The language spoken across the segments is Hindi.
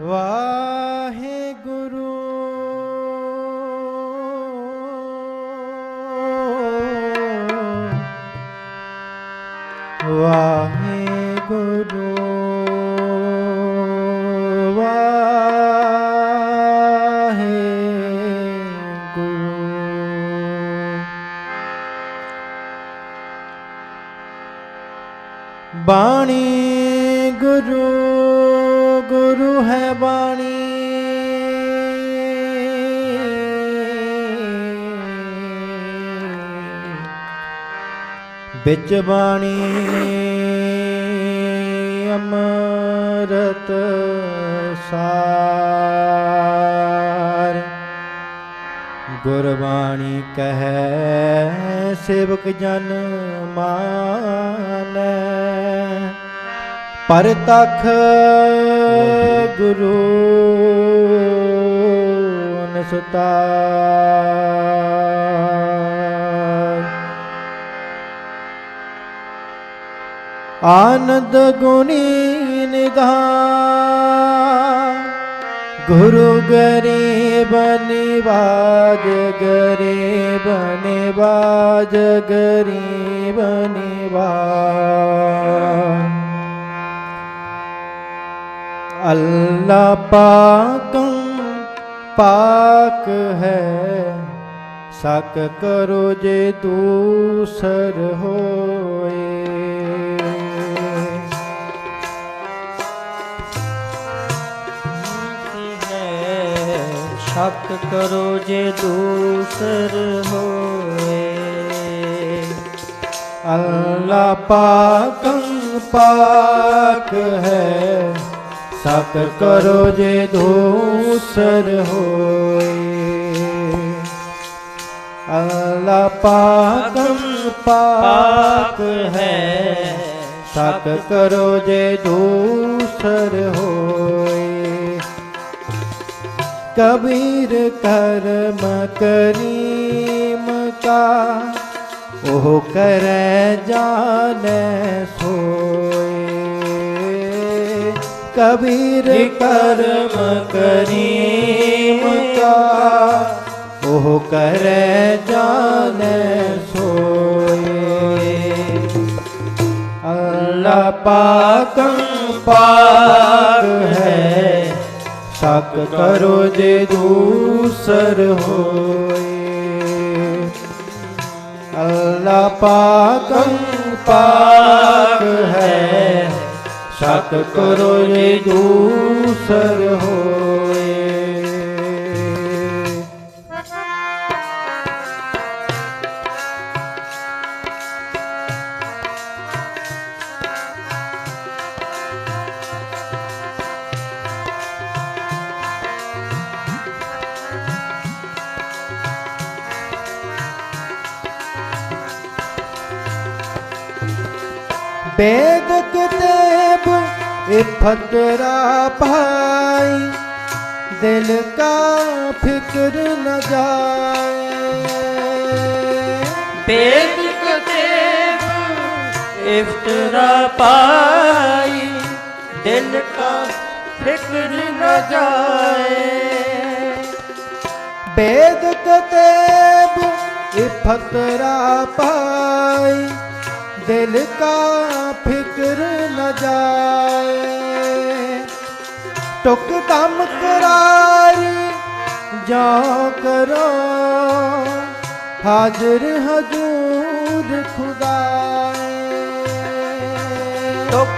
ਵਾਹਿਗੁਰੂ। ਵਾਹਿਗੁਰੂ। ਵਾਹਿਗੁਰੂ। ਬਾਣੀ ਗੁਰੂ। ਗੁਰੂ ਹੈ ਬਾਣੀ। ਵਿੱਚ ਬਾਣੀ ਅੰਮ੍ਰਿਤ ਸਾਰ। ਗੁਰਬਾਣੀ ਕਹੈ ਸੇਵਕ ਜਨ ਮਾਨੈ। पर तख गुरु सुता। आनंद गुणी निधान गुरु गरीब निवाज गरीब निवाज गरीब निवाज। ਅੱਲਾ ਪਾਕੰ ਪਾਕ ਹੈ। ਸਕ ਕਰੋ ਜੇ ਦੂਸਰ ਹੋਏ। ਸ਼ਕ ਕਰੋ ਜੇ ਦੂਸਰ ਹੋਏ। ਅੱਲਾ ਪਾਕੰ ਪਾਕ ਹੈ। सत करो जे दूसर हो अल्लाह पाकम पाक है। सत करो जे दूसर हो कबीर कर्म करीम का, ओह कर जाने सोए। कबीर कर्म करीम का। ओ कर जान सोए। अल्लाह पाक पाक है। शक करो जे दूसर होए। अल्लाह पाकम पाक है। ਸਤ ਕਰੋ ਜੀ ਦੂਸਰ ਹੋਏ। ਬੇਦ ਇਹ ਫਤਰਾ ਭਾਈ ਦਿਲ ਕਾ ਫਿਕਰ ਨਾ ਜਾਏ। ਬੇਦਿਕ ਦੇਵ ਇਫਤਰਾ ਪਾਈ ਦਿਲ ਕਾ ਫਿਕਰ ਨਾ ਜਾਏ। ਬੇਦਿਕ ਦੇਵ ਇਫਤਰਾ ਪਾਈ दिल का फिक्र न जाए टुक दम करारी जाओ करो हाजिर हजूर खुदाए टुक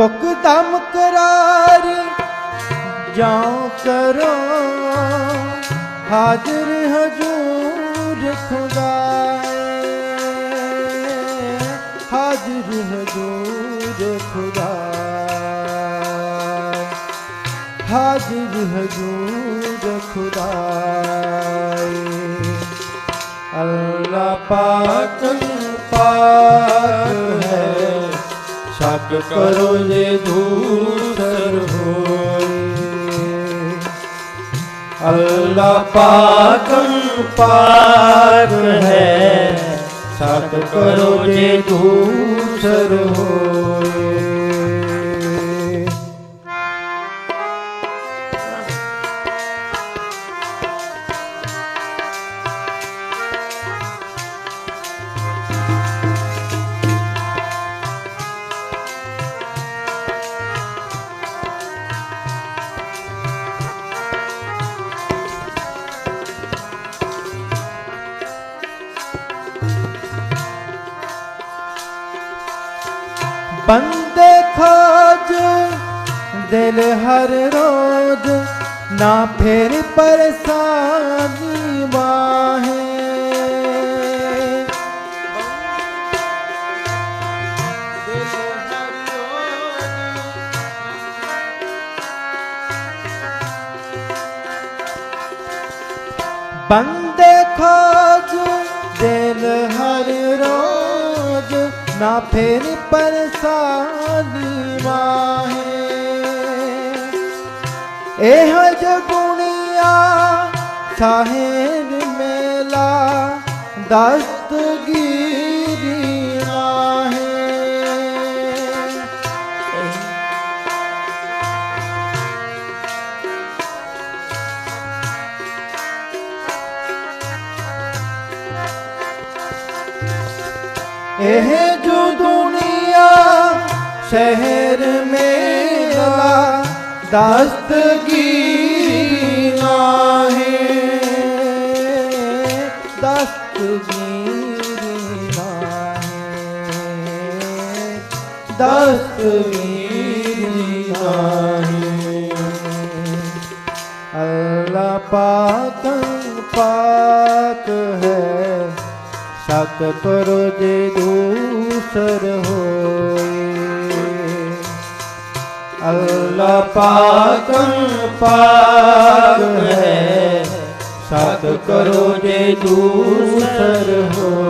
ਟੁਕ ਦਮ ਕਰਾਰੀ ਜਾਉ ਕਰੋ, ਹਾਜ਼ਰ ਹਜੂਰ ਖੁਦਾ। ਹਾਜ਼ਰ ਹਜੂਰ ਖੁਦਾ। ਹਾਜ਼ਰ ਹਜੂਰ ਖੁਦਾ। ਅੱਲਾ ਪਾਕ ਪਾਕ ਕਰੋ ਜੇ ਦੂਸਰ ਹੋਏ। ਅੱਲਾ ਪਾਕੰ ਪਾਕ ਹੈ। ਸਤ ਕਰੋ ਜੇ ਦੂਸਰ ਹੋਏ। बंदे खोज दिल हर रोज ना फिर परेशानी बाहें। बंदे खोज दिल हर रोज ना फिर परेशानी माहे एह जगुनिया साहेब मेला दस्तगीरी आहे एह जो दुनिया शहर मेरा दस्तगीरी आहे दस्तगीरी आहे दस्तगीरी आहे अल्लाह पाक पाक है। करो जे दूसर होए। ਅੱਲਾ ਪਾਕੰ ਪਾਕ ਹੈ ਸਤ ਕਰੋ ਜੇ ਦੂਸਰ ਹੋ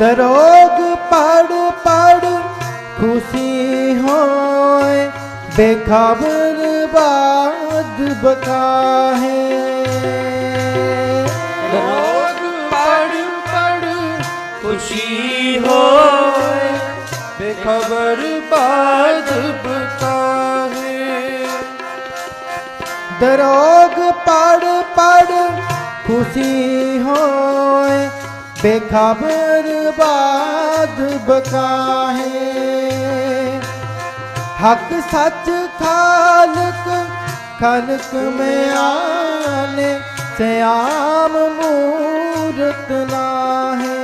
दरोग पढ़ पढ़ खुशी होए, बेखबर बाद बकाहे रोग पढ़ पढ़ खुशी हो बेखबर बाद बकाहे दरोग पढ़ पढ़ खुशी होए, बेखबर ਆਬਾਦ ਬਕਾਹੇ ਹਕ ਸੱਚ ਖਾਲਕ ਖਲਕ ਮੈਂ ਆਨੇ ਸਿਆਮ ਮੂਰਤ ਨਾਹੇ।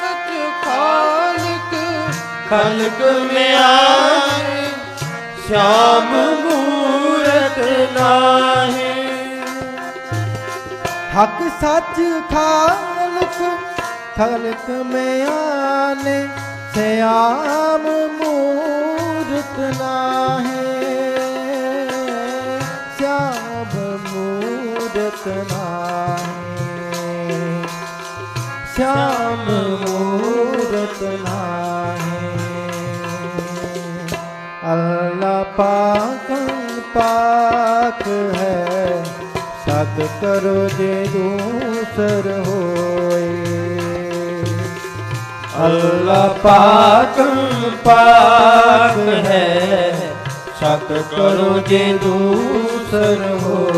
ਸੱਚ ਖਾਲਕ ਖਲਕ ਮੈਂ ਆਨੇ ਸ਼ਾਮ ਮੂਰਤ ਨਾਹੇ। ਹਕ ਸੱਚ ਖਾ खालक में आने से आम मूरत नाहे। श्याम मूरत नाहे। श्याम मूरत नाहे। अल्लाह पाक पाक है, सत करो जे दूसर होए। ਅੱਲਾ ਪਾਕ ਪਾਕ ਹੈ। ਸ਼ੱਕ ਕਰੋ ਜੇ ਦੂਸਰ ਹੋ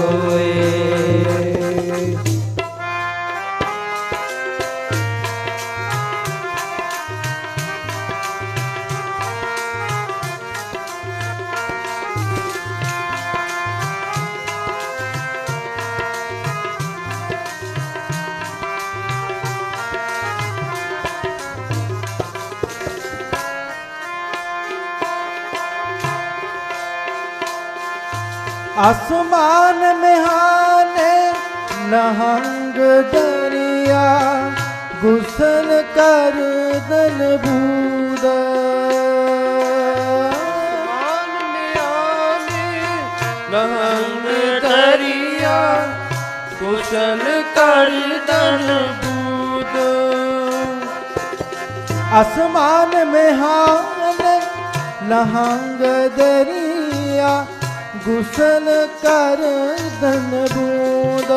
आसमान में हाने नहंग दरिया गुसल कर दल बूद मान में आने नहंग दरिया कुशल कर दन बूद आसमान में हाने नहंग दरिया गुसल कर दन बूद।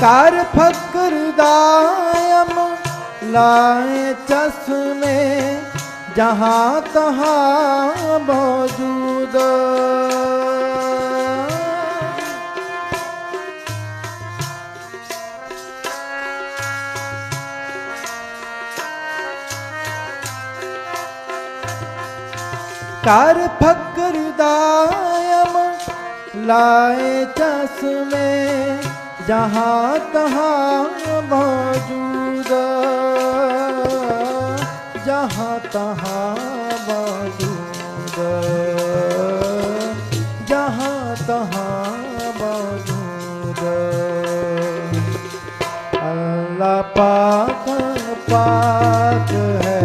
कार फकर दायम लाए चश्मे जहाँ तहाँ मौजूद। कर फकर दायम लाए चश्मे, जहाँ तहाँ मौजूद। जहाँ तहाँ मौजूद। जहाँ तहाँ मौजूद। अल्लाह पाक पाक है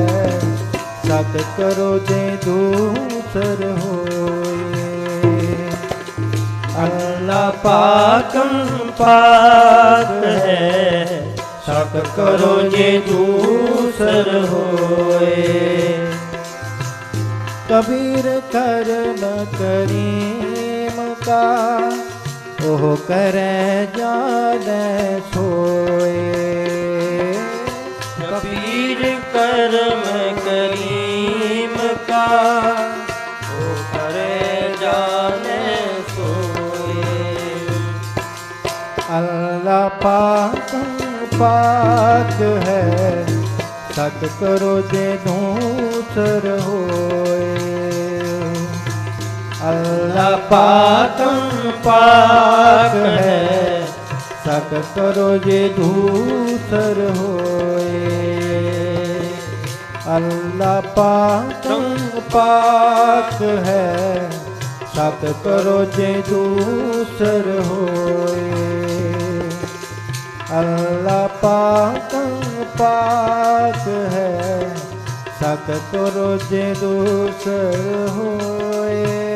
सत करो जे दूसर होए पाकम पाक है। शक करो जे दूसर होए। कबीर कर्म करीम का, ओह करे जाने सोए। कबीर कर्म करीम का अल्लाह पाक पाक है। सत करो जे दूसर होए। अल्लाह पाक पाक है। सत करो जे दूसर होए। अल्लाह पाक पाक है। सत करो जे दूसर होए। ਅੱਲਾ ਪਾਕਾਂ ਪਾਸ ਹੈ। ਸਤ ਤੁਰ ਜੇ ਦੂਸਰ ਹੋਏ।